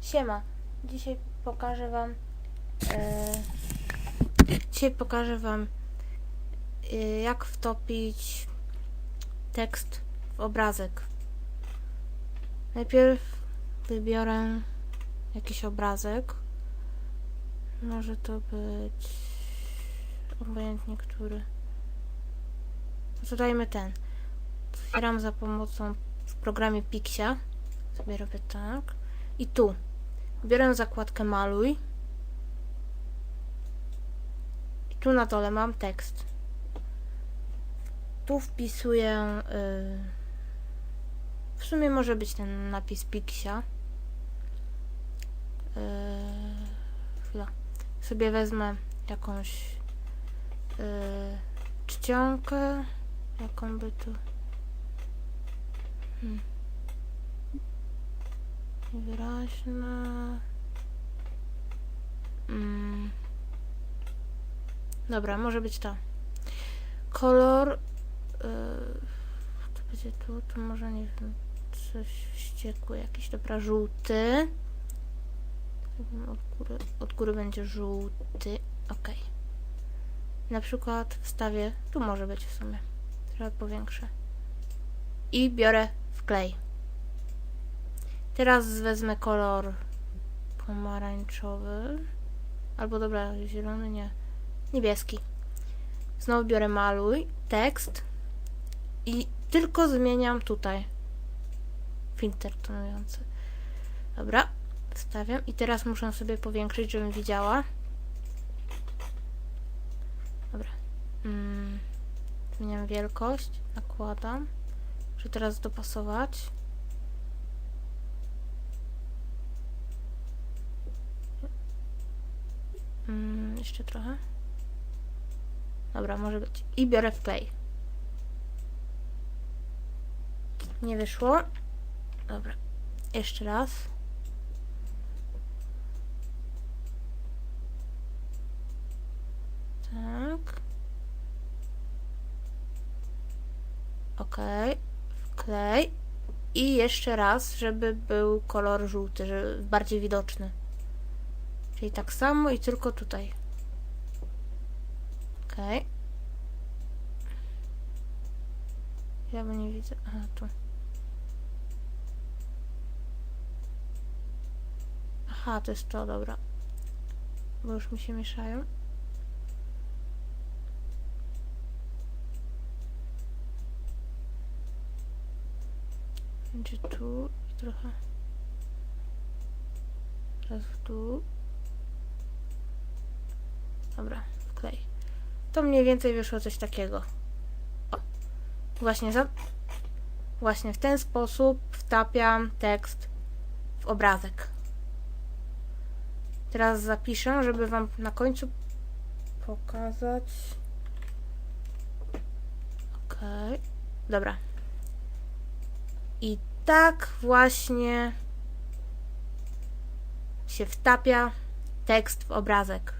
Siema, dzisiaj pokażę wam e, dzisiaj pokażę wam e, jak wtopić tekst w obrazek. Najpierw wybiorę jakiś obrazek. Może to być obojętnie który. To dajmy ten. Otwieram za pomocą w programie Pixia. Sobie robię tak. I tu. Biorę zakładkę maluj. I tu na dole mam tekst. Tu wpisuję. y, w sumie może być ten napis Pixia. Yy, chwila. Sobie wezmę jakąś yy, czcionkę. Jaką by tu. Hmm. Niewyraźna. Mm. Dobra, może być to. Kolor. Yy, to będzie tu, tu może nie wiem. Coś wściekły, jakiś dobra, żółty. Od góry, od góry będzie żółty. Ok. Na przykład wstawię. Tu może być w sumie. Trochę powiększę. I biorę wklej. Teraz wezmę kolor pomarańczowy. Albo dobra, zielony nie. Niebieski. Znowu biorę maluj, tekst i tylko zmieniam tutaj filtr tonujący. Dobra, wstawiam i teraz muszę sobie powiększyć, żebym widziała. Dobra. Mm, zmieniam wielkość, nakładam. Muszę teraz dopasować. Mm, jeszcze trochę. Dobra, może być. I biorę wklej. Nie wyszło. Dobra. Jeszcze raz. Tak. Ok. Wklej. I jeszcze raz, żeby był kolor żółty, żeby bardziej widoczny. Czyli tak samo i tylko tutaj. Okej. Ja bo nie widzę. Aha, tu. Aha, to jest to, dobra. Bo już mi się mieszają. Będzie tu i trochę. Teraz w dół. Dobra, wklej. To mniej więcej wyszło coś takiego. O. Właśnie za... Właśnie w ten sposób wtapiam tekst w obrazek. Teraz zapiszę, żeby wam na końcu pokazać. Okej. Dobra. I tak właśnie się wtapia tekst w obrazek.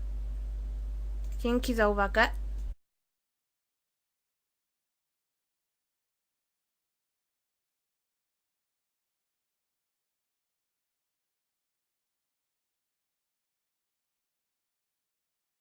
Dzięki za uwagę.